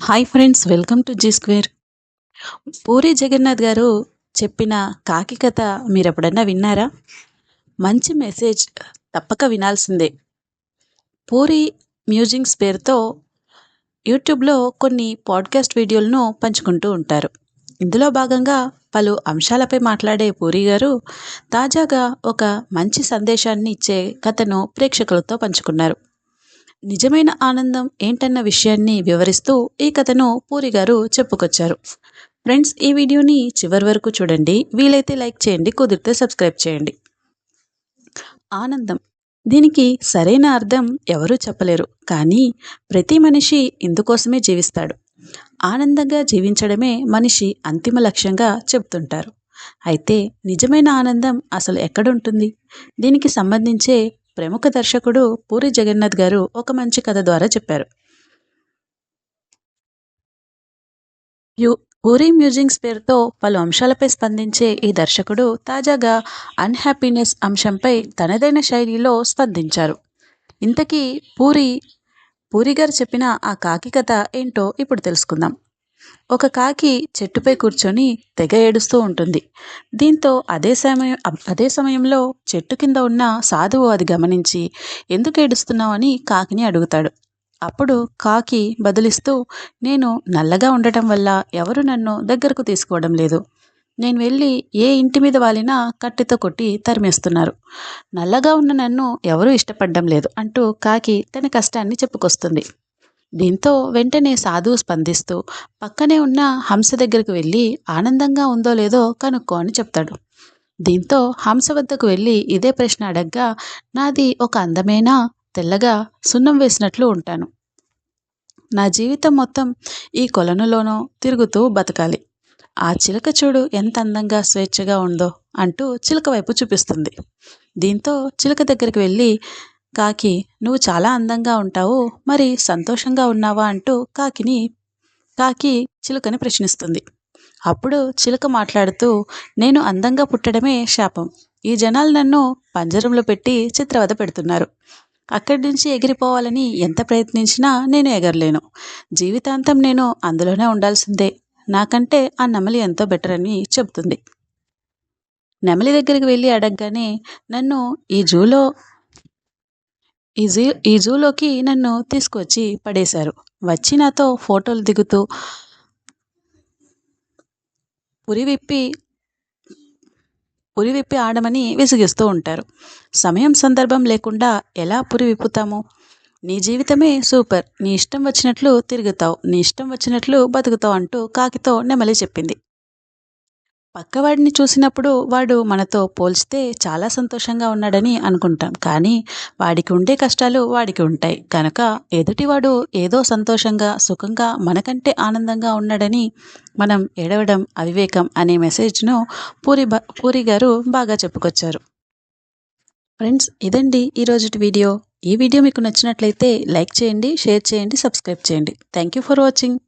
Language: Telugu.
Hi friends welcome to Zee square. Puri Jagannath గారు చెప్పిన కాకి కథ మీరు ఎప్పుడన్నా విన్నారా? మంచి మెసేజ్ తప్పక వినాల్సిందే. పూరి మ్యూజింగ్స్ పేరుతో యూట్యూబ్లో కొన్ని పాడ్కాస్ట్ వీడియోలను పంచుకుంటూ ఉంటారు. ఇందులో భాగంగా పలు అంశాలపై మాట్లాడే పూరి గారు తాజాగా ఒక మంచి సందేశాన్ని ఇచ్చే కథను ప్రేక్షకులతో పంచుకున్నారు. నిజమైన ఆనందం ఏంటన్న విషయాన్ని వివరిస్తూ ఈ కథను పూరి గారు చెప్పుకొచ్చారు. ఫ్రెండ్స్ ఈ వీడియోని చివరి వరకు చూడండి. వీలైతే లైక్ చేయండి కుదిరితే సబ్స్క్రైబ్ చేయండి. ఆనందం. దీనికి సరైన అర్థం ఎవరూ చెప్పలేరు. కానీ ప్రతి మనిషి ఇందుకోసమే జీవిస్తాడు. ఆనందంగా జీవించడమే మనిషి అంతిమ లక్ష్యంగా చెబుతుంటారు. అయితే నిజమైన ఆనందం అసలు ఎక్కడుంటుంది దీనికి సంబంధించే ప్రముఖ దర్శకుడు పూరి జగన్నాథ్ గారు ఒక మంచి కథ ద్వారా చెప్పారు. పూరి మ్యూజింగ్స్ పేరుతో పలు అంశాలపై స్పందించే ఈ దర్శకుడు తాజాగా అన్హ్యాపీనెస్ అంశంపై తనదైన శైలిలో స్పందించారు. ఇంతకీ పూరి పూరి గారు చెప్పిన ఆ కాకి కథ ఏంటో ఇప్పుడు తెలుసుకుందాం. ఒక కాకి చెట్టుపై కూర్చొని తెగ ఏడుస్తూ ఉంటుంది. దీంతో అదే సమయం అదే సమయంలో చెట్టు కింద ఉన్న సాధువు అది గమనించి ఎందుకు ఏడుస్తున్నావు? అని కాకిని అడుగుతాడు. అప్పుడు కాకి బదులిస్తూ నేను నల్లగా ఉండటం వల్ల ఎవరు నన్ను దగ్గరకు తీసుకోవడం లేదు. నేను వెళ్ళి ఏ ఇంటి మీద వాలినా కట్టెతో కొట్టి తరిమేస్తున్నారు. నల్లగా ఉన్న నన్ను ఎవరూ ఇష్టపడడం లేదు అంటూ కాకి తన కష్టాన్ని చెప్పుకొస్తుంది. దీంతో వెంటనే సాధువు స్పందిస్తూ పక్కనే ఉన్న హంస దగ్గరకు వెళ్ళి ఆనందంగా ఉందో లేదో కనుక్కో అని చెప్తాడు. దీంతో హంస వద్దకు వెళ్ళి ఇదే ప్రశ్న అడగ్గా నాది ఒక అందమైన? తెల్లగా సున్నం వేసినట్లు ఉంటాను. నా జీవితం మొత్తం ఈ కొలనులోనో తిరుగుతూ బతకాలి. ఆ చిలక చూడు ఎంత అందంగా స్వేచ్ఛగా ఉందో అంటూ చిలక వైపు చూపిస్తుంది. దీంతో చిలక దగ్గరికి వెళ్ళి కాకి నువ్వు చాలా అందంగా ఉంటావు. మరి సంతోషంగా ఉన్నావా అంటూ కాకిని కాకి చిలుకని ప్రశ్నిస్తుంది. అప్పుడు చిలుక మాట్లాడుతూ నేను అందంగా పుట్టడమే శాపం. ఈ జనాలు నన్ను పంజరంలో పెట్టి చిత్రవద పెడుతున్నారు. అక్కడి నుంచి ఎగిరిపోవాలని ఎంత ప్రయత్నించినా నేను ఎగరలేను. జీవితాంతం నేను అందులోనే ఉండాల్సిందే. నాకంటే ఆ నెమలి ఎంతో బెటర్ అని చెబుతుంది. నెమలి దగ్గరికి వెళ్ళి అడగగానే నన్ను ఈ జూలో ఈ జూ ఈ జూలోకి నన్ను తీసుకొచ్చి పడేశారు. వచ్చి నాతో ఫోటోలు దిగుతూ పురి విప్పి పురి విప్పి ఆడమని విసిగిస్తూ ఉంటారు. సమయం సందర్భం లేకుండా ఎలా పురి విప్పుతాము? నీ జీవితమే సూపర్. నీ ఇష్టం వచ్చినట్లు తిరుగుతావు. నీ ఇష్టం వచ్చినట్లు బతుకుతావు అంటూ కాకితో నెమలి చెప్పింది. పక్కవాడిని చూసినప్పుడు వాడు మనతో పోల్చితే చాలా సంతోషంగా ఉన్నాడని అనుకుంటాం. కానీ వాడికి ఉండే కష్టాలు వాడికి ఉంటాయి. కనుక ఎదుటివాడు ఏదో సంతోషంగా సుఖంగా మనకంటే ఆనందంగా ఉన్నాడని మనం ఏడవడం అవివేకం అనే మెసేజ్ను పూరి పూరి గారు బాగా చెప్పుకొచ్చారు. ఫ్రెండ్స్ ఇదండి ఈరోజు వీడియో. ఈ వీడియో మీకు నచ్చినట్లయితే లైక్ చేయండి షేర్ చేయండి సబ్స్క్రైబ్ చేయండి. Thank you for watching.